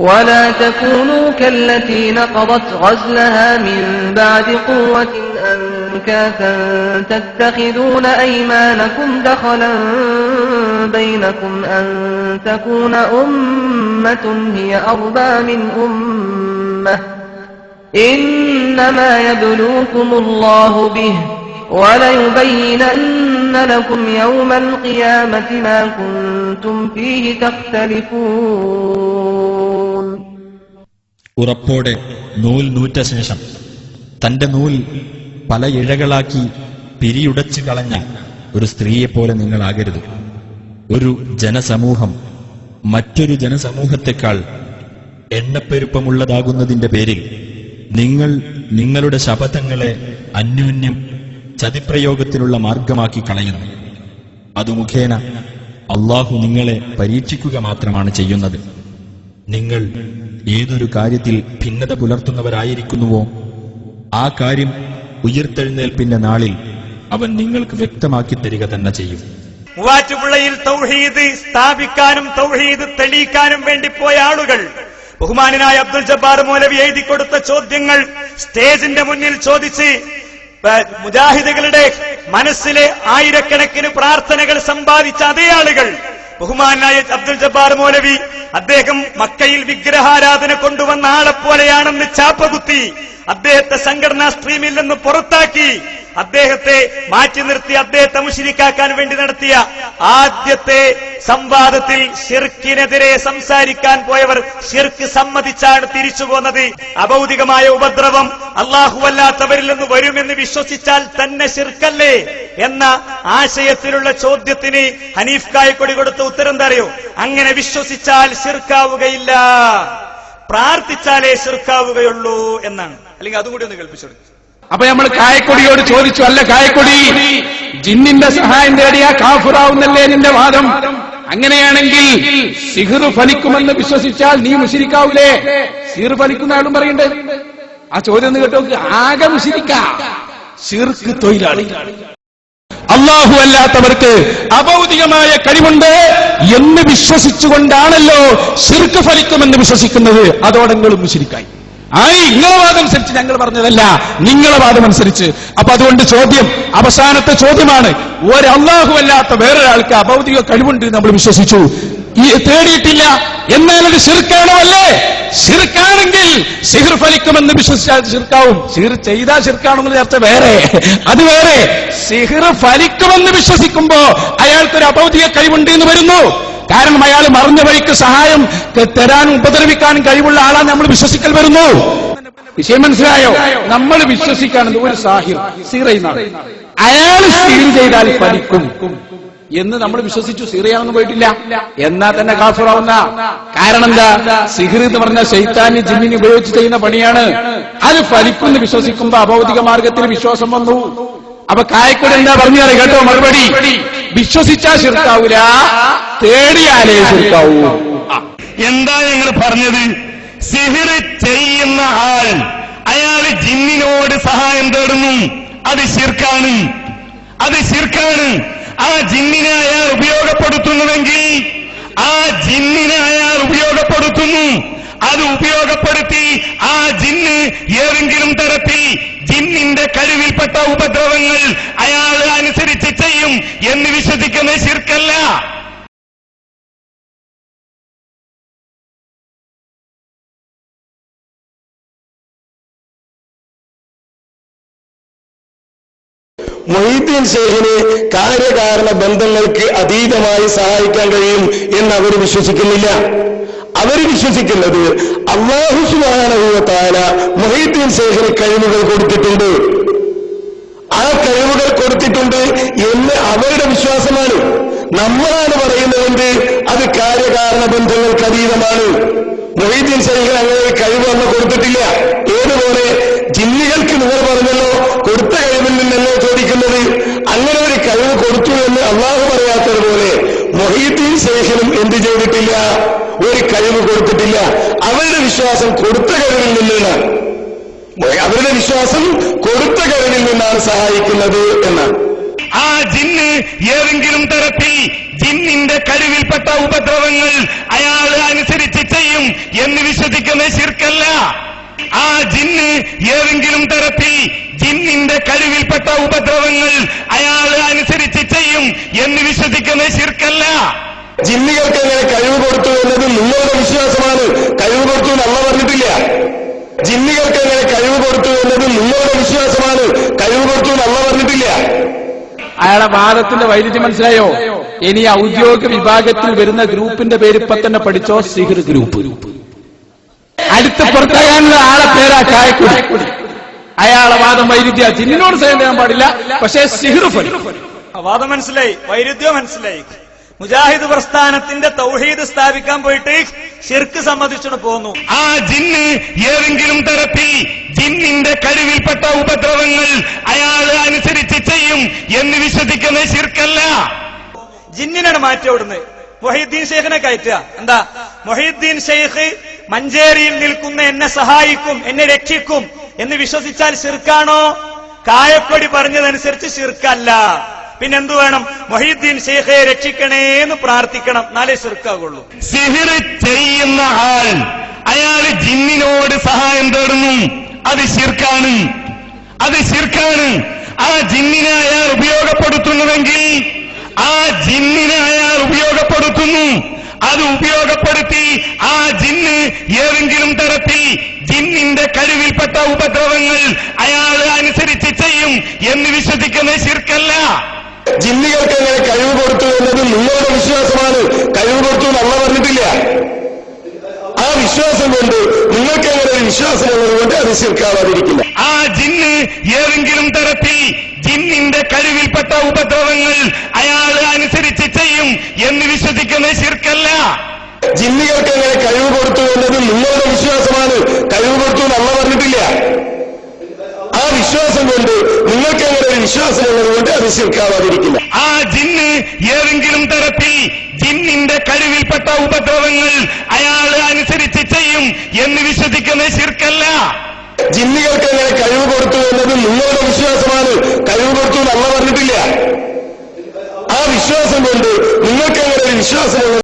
ولا تكونوا كالتي نقضت غزلها من بعد قوة أنكاثا تتخذون أيمانكم دخلا بينكم أن تكون أمة هي أربى من أمة. إنما يبلوكم الله به وليبينن لكم يوم القيامة ما كنتم فيه تختلفون. ഉറപ്പോടെ നൂൽ നൂറ്റ ശേഷം തന്റെ നൂൽ പല ഇഴകളാക്കി പിരിയുടച്ചു കളഞ്ഞ ഒരു സ്ത്രീയെപ്പോലെ നിങ്ങളാകരുത്. ഒരു ജനസമൂഹം മറ്റൊരു ജനസമൂഹത്തെക്കാൾ എണ്ണപ്പെരുപ്പമുള്ളതാകുന്നതിന്റെ പേരിൽ നിങ്ങൾ നിങ്ങളുടെ ശപഥങ്ങളെ അന്യോന്യം ചതിപ്രയോഗത്തിനുള്ള മാർഗമാക്കി കളയുന്നു. അതു മുഖേന അള്ളാഹു നിങ്ങളെ പരീക്ഷിക്കുക മാത്രമാണ് ചെയ്യുന്നത്. നിങ്ങൾ ഏതൊരു കാര്യത്തിൽ ഭിന്നത പുലർത്തുന്നവരായിരിക്കുന്നുവോ? ആ കാര്യം ഉയർത്തെഴുന്നേൽപ്പിന്റെ നാളിൽ അവൻ നിങ്ങൾക്ക് വ്യക്തമാക്കി തരിക തന്നെ ചെയ്യും. മൂവാറ്റുപുഴയിൽ തൗഹീദ് സ്ഥാപിക്കാനും തൗഹീദ് തെളിയിക്കാനും വേണ്ടി പോയ ആളുകൾ ബഹുമാനായ അബ്ദുൽ ജബ്ബാർ മൂലവി എഴുതി കൊടുത്ത ചോദ്യങ്ങൾ സ്റ്റേജിന്റെ മുന്നിൽ ചോദിച്ച് മുജാഹിദുകളുടെ മനസ്സിലെ ആയിരക്കണക്കിന് പ്രാർത്ഥനകൾ സമ്പാദിച്ച അതേ ആളുകൾ ബഹുമാനായ അബ്ദുൽ ജബ്ബാർ മൗലവി അദ്ദേഹം മക്കയിൽ വിഗ്രഹാരാധന കൊണ്ടുവന്ന ആളെ പോലെയാണെന്ന് ചാപ്പകുത്തി അദ്ദേഹത്തെ സംഘടനാ സ്ട്രീമിൽ നിന്ന് പുറത്താക്കി അദ്ദേഹത്തെ മാറ്റി നിർത്തി അദ്ദേഹത്തെ മുഷിരിക്കാക്കാൻ വേണ്ടി നടത്തിയ ആദ്യത്തെ സംവാദത്തിൽ ഷിർക്കിനെതിരെ സംസാരിക്കാൻ പോയവർ ഷിർക്ക് സമ്മതിച്ചാണ് തിരിച്ചു പോന്നത്. അഭൗതികമായ ഉപദ്രവം അള്ളാഹുവല്ലാത്തവരിൽ നിന്ന് വരുമെന്ന് വിശ്വസിച്ചാൽ തന്നെ ഷിർക്കല്ലേ എന്ന ആശയത്തിലുള്ള ചോദ്യത്തിന് ഹനീഫ് കായക്കൊടി കൊടുത്ത ഉത്തരം എന്താ അറിയോ അങ്ങനെ വിശ്വസിച്ചാൽ ശിർക്കാവുകയില്ല. പ്രാർത്ഥിച്ചാലേ ശിർക്കാവുകയുള്ളൂ എന്നാണ്. അല്ലെങ്കിൽ അതും കൂടി ഒന്ന് കൽപ്പിച്ചെടുക്കും അപ്പൊ നമ്മൾ കായക്കൊടിയോട് ചോദിച്ചു അല്ല കായക്കൊടി ജിന്നിന്റെ സഹായം തേടിയ കാഫുറാവുന്നല്ലേ നിന്റെ വാദം? അങ്ങനെയാണെങ്കിൽ സിഹിർ ഫലിക്കുമെന്ന് വിശ്വസിച്ചാൽ നീ മുഷിരിക്കാവൂലേ? സിഹിർ ഫലിക്കുന്ന ആളും പറയണ്ടേ. ആ ചോദ്യം ഒന്ന് കേട്ടോ ആകെ മുഷിരിക്ക. സിർക്ക് തൊഴിലാളി. അള്ളാഹു അല്ലാത്തവർക്ക് അഭൗതികമായ കഴിവുണ്ട് എന്ന് വിശ്വസിച്ചുകൊണ്ടാണല്ലോ ശിർക്ക് ഫലിക്കുമെന്ന് വിശ്വസിക്കുന്നത്. അതോടെങ്കിലും ശരിക്കായി ആയി നിങ്ങളെ വാദം അനുസരിച്ച് ഞങ്ങൾ പറഞ്ഞതല്ല. നിങ്ങളെ വാദം അനുസരിച്ച്. അപ്പൊ അതുകൊണ്ട് ചോദ്യം അവസാനത്തെ ചോദ്യമാണ് ഒരു അള്ളാഹു അല്ലാത്ത വേറൊരാൾക്ക് അഭൗതിക കഴിവുണ്ട് നമ്മൾ വിശ്വസിച്ചു. ഈ തേടിയിട്ടില്ല. എന്നാൽ അത് ശിർക്കാണോ അല്ലേ ശിർക്കാണെങ്കിൽ സിഹിർ ഫലിക്കുമെന്ന് വിശ്വസിച്ചാൽ ശിർക്കാവും. സിഹിർ ചെയ്താൽ ശിർക്കാണെന്നുള്ള ചർച്ച വേറെ. അത് വേറെ. സിഹിർ ഫലിക്കുമെന്ന് വിശ്വസിക്കുമ്പോ അയാൾക്കൊരു അഭൗതിക കഴിവുണ്ട് എന്ന് വരുന്നു. കാരണം അയാൾ മറിഞ്ഞ വഴിക്ക് സഹായം തരാനും ഉപദ്രവിക്കാനും കഴിവുള്ള ആളാണ് നമ്മൾ വിശ്വസിക്കൽ വരുന്നു. വിഷയം മനസ്സിലായോ? നമ്മൾ വിശ്വസിക്കാണത് ഒരു സാഹിർ സീറയുന്നാണ് അയാൾ സീർ ചെയ്താൽ ഫലിക്കും. എന്ന് നമ്മൾ വിശ്വസിച്ചു. സീറയാണെന്ന് പോയിട്ടില്ല. എന്നാ തന്നെ കാഫിറാവുന്ന. കാരണം എന്താ? സിഹിർ എന്ന് പറഞ്ഞ ശൈത്താനി ജിമ്മിന് ഉപയോഗിച്ച് ചെയ്യുന്ന പണിയാണ്. അത് ഫലിക്കുമെന്ന് വിശ്വസിക്കുമ്പോ അഭൗതിക മാർഗത്തിൽ വിശ്വാസം വന്നു. അപ്പൊ കായക്കൂടെ എന്താ പറഞ്ഞു കേട്ടോ മറുപടി? വിശ്വസിച്ചാ ശിർക്കാവൂല. തേടിയാലേ ശിർക്കാവൂ. എന്താ ഞങ്ങൾ പറഞ്ഞത്? സിഹിർ ചെയ്യുന്ന ആൾ അയാൾ ജിന്നിനോട് സഹായം തേടുന്നു. അത് ശിർക്കാണ്. അത് ശിർക്കാണ്. ആ ജിന്നിനെ അയാൾ ഉപയോഗപ്പെടുത്തുന്നുവെങ്കിൽ ആ ജിന്നിനെ അയാൾ ഉപയോഗപ്പെടുത്തുന്നു. അത് ഉപയോഗപ്പെടുത്തി ആ ജിന്ന് ഏതെങ്കിലും തരത്തിൽ ജിന്നിന്റെ കഴിവിൽപ്പെട്ട ഉപദ്രവങ്ങൾ അയാൾ അനുസരിച്ച് ചെയ്യും എന്ന് വിശ്വസിക്കുന്ന ശിർക്കല്ല. മൊഹീദ്ദീൻ ഷെയ്ഖിനെ കാര്യകാരണ ബന്ധങ്ങൾക്ക് അതീതമായി സഹായിക്കാൻ കഴിയും എന്ന് അവർ വിശ്വസിക്കുന്നില്ല. അവർ വിശ്വസിക്കുന്നത് അള്ളാഹു മൊഹീദ്ദീൻ ഷെയ്ഖിന് കഴിവുകൾ കൊടുത്തിട്ടുണ്ട്. ആ കഴിവുകൾ കൊടുത്തിട്ടുണ്ട് എന്ന് അവരുടെ വിശ്വാസമാണ്. നമ്മളാണ് പറയുന്നതെങ്കിൽ അത് കാര്യകാരണ ബന്ധങ്ങൾക്ക് അതീതമാണ്. മൊഹീദ്ദീൻ ഷെയ്ഖിന് അങ്ങനെ ഒരു കഴിവ് അന്ന് കൊടുത്തിട്ടില്ല. ഏതുപോലെ? ജിന്നികൾക്ക് നിങ്ങൾ പറഞ്ഞല്ലോ കൊടുത്ത കഴിവിൽ നിന്നല്ലോ കഴിവ് കൊടുത്തു എന്ന് അള്ളാഹു പറയാത്തതുപോലെ മൊഹീദ്ദീൻ ശേഷനും എന്ത് ചെയ്തിട്ടില്ല? ഒരു കഴിവ് കൊടുത്തിട്ടില്ല. അവരുടെ വിശ്വാസം കൊടുത്ത കഴിവിൽ നിന്നാണ്. അവരുടെ വിശ്വാസം കൊടുത്ത കഴിവിൽ നിന്നാണ് സഹായിക്കുന്നത് എന്നാണ്. ആ ജിന്ന് ഏതെങ്കിലും തരത്തിൽ ജിന്നിന്റെ കഴിവിൽപ്പെട്ട ഉപദ്രവങ്ങൾ അയാൾ അനുസരിച്ച് ചെയ്യും എന്ന് വിശ്വസിക്കുന്ന ശിർക്കല്ല. ആ ജിന്ന് ഏതെങ്കിലും തരത്തിൽ ജിന്നിന്റെ കഴിവിൽപ്പെട്ട ഉപദ്രവങ്ങൾ അയാൾ അനുസരിച്ച് ചെയ്യും എന്ന് വിശ്വസിക്കുന്ന ശിർക്കല്ല. ജിന്നുകൾക്ക് എങ്ങനെ കഴിവ് കൊടുത്തു എന്നത് നിങ്ങളുടെ വിശ്വാസമാണ്. കഴിവ് കൊടുത്തു എന്ന് അള്ള പറഞ്ഞിട്ടില്ല. ജിന്നുകൾക്ക് എങ്ങനെ കഴിവ് കൊടുത്തു എന്നത് നിങ്ങളുടെ വിശ്വാസമാണ്. കഴിവ് കൊടുത്തു എന്ന് അള്ള പറഞ്ഞിട്ടില്ല. അയാളെ വാദത്തിന്റെ വൈരുദ്ധ്യം മനസ്സിലായോ? ഇനി ഔദ്യോഗിക വിഭാഗത്തിൽ വരുന്ന ഗ്രൂപ്പിന്റെ പേര് ഇപ്പൊ തന്നെ പഠിച്ചോ? സിഹിർ ഗ്രൂപ്പ്. അടുത്ത് പുറത്താകാനുള്ള ആളെ പേരാ ചായക്കുടി അയാളെ വാദം വൈരുദ്ധ്യ ജിന്നിനോട് സ്വയം ചെയ്യാൻ പാടില്ല പക്ഷേ സിഹ്റുഫൽ വാദം മനസ്സിലായി വൈരുദ്ധ്യം മനസ്സിലായി. മുജാഹിദ് പ്രസ്ഥാനത്തിന്റെ തൗഹീദ് സ്ഥാപിക്കാൻ പോയിട്ട് ശിർക്ക് സമ്മതിച്ചിട്ട് പോന്നു. ആ ജിന്ന് ഏതെങ്കിലും തരത്തിൽ ജിന്നിന്റെ കഴിവിൽപ്പെട്ട ഉപദ്രവങ്ങൾ അയാൾ അനുസരിച്ച് ചെയ്യും എന്ന് വിശ്വസിക്കുന്ന ശിർക്കല്ല. ജിന്നിനാണ് മാറ്റി അവിടുന്ന്. മൊഹീദ്ദീൻ ഷെയ്ഖിനെ കയറ്റുക. എന്താ? മൊഹീദ്ദീൻ ഷെയ്ഖ് മഞ്ചേരിയിൽ നിൽക്കുന്ന എന്നെ സഹായിക്കും എന്നെ രക്ഷിക്കും എന്ന് വിശ്വസിച്ചാൽ ശിർക്കാണോ? കായക്കൊടി പറഞ്ഞതനുസരിച്ച് ശിർക്കല്ല. പിന്നെന്തു വേണം? മൊഹീദ്ദീൻ ഷെയ്ഖെ രക്ഷിക്കണേ എന്ന് പ്രാർത്ഥിക്കണം. നാലേ ശിർക്കാകുള്ളൂ സിഹിർ ചെയ്യുന്ന ആൾ അയാൾ ജിന്നിനോട് സഹായം തേടുന്നു. അത് ശിർക്കാണ്. അത് ശിർക്കാണ്. ആ ജിന്നിനെ അയാൾ ഉപയോഗപ്പെടുത്തുന്നുവെങ്കിൽ ആ ജിന്നിനെ അയാൾ ഉപയോഗപ്പെടുത്തുന്നു. അത് ഉപയോഗപ്പെടുത്തി ആ ജിന്ന് ഏതെങ്കിലും തരത്തിൽ ജിന്നിന്റെ കഴിവിൽപ്പെട്ട ഉപദ്രവങ്ങൾ അയാൾ അനുസരിച്ച് ചെയ്യും എന്ന് വിശ്വസിക്കുന്ന ശിർക്കല്ല. ജിന്നുകൾക്ക് എങ്ങനെ കഴിവ് കൊടുത്തു എന്നത് നിങ്ങളുടെ വിശ്വാസമാണ്. കഴിവ് കൊടുത്തു നമ്മൾ പറഞ്ഞിട്ടില്ല. ആ വിശ്വാസം കൊണ്ട് നിങ്ങൾക്ക് എങ്ങനെ ഒരു വിശ്വാസം ഉള്ളതുകൊണ്ട് അത് ശിർക്കാവാതിരിക്കില്ല. ആ ജിന്ന് ഏതെങ്കിലും തരത്തിൽ കഴിവിൽപ്പെട്ട ഉപദ്രവങ്ങൾ അയാൾ അനുസരിച്ച് ചെയ്യും എന്ന് വിശ്വസിക്കുന്ന ശിർക്കല്ല. ജില്ലികൾക്ക് എങ്ങനെ കഴിവ് കൊടുത്തു എന്നത് നിങ്ങളുടെ വിശ്വാസമാണ്. കഴിവ് കൊടുത്തു എന്ന് അള്ള പറഞ്ഞിട്ടില്ല. ആ വിശ്വാസം കൊണ്ട് നിങ്ങൾക്ക് എങ്ങനെ ഒരു വിശ്വാസം ഉള്ളതുകൊണ്ട് അത് ശിർക്കാവാതിരിക്കില്ല. ആ ജിന്ന് ഏതെങ്കിലും തരത്തിൽ ജിന്നിന്റെ കഴിവിൽപ്പെട്ട ഉപദ്രവങ്ങൾ അയാൾ അനുസരിച്ച് ചെയ്യും എന്ന് വിശ്വസിക്കുന്ന ശിർക്കല്ല. ജിന്നുകൾക്ക് എങ്ങനെ കഴിവ് കൊടുത്തു എന്നത് നിങ്ങളുടെ വിശ്വാസമാണ്. കഴിവ് കൊടുത്തു എന്ന് അമ്മ പറഞ്ഞിട്ടില്ല. ആ വിശ്വാസം കൊണ്ട് നിങ്ങൾക്ക് എങ്ങനെ ഒരു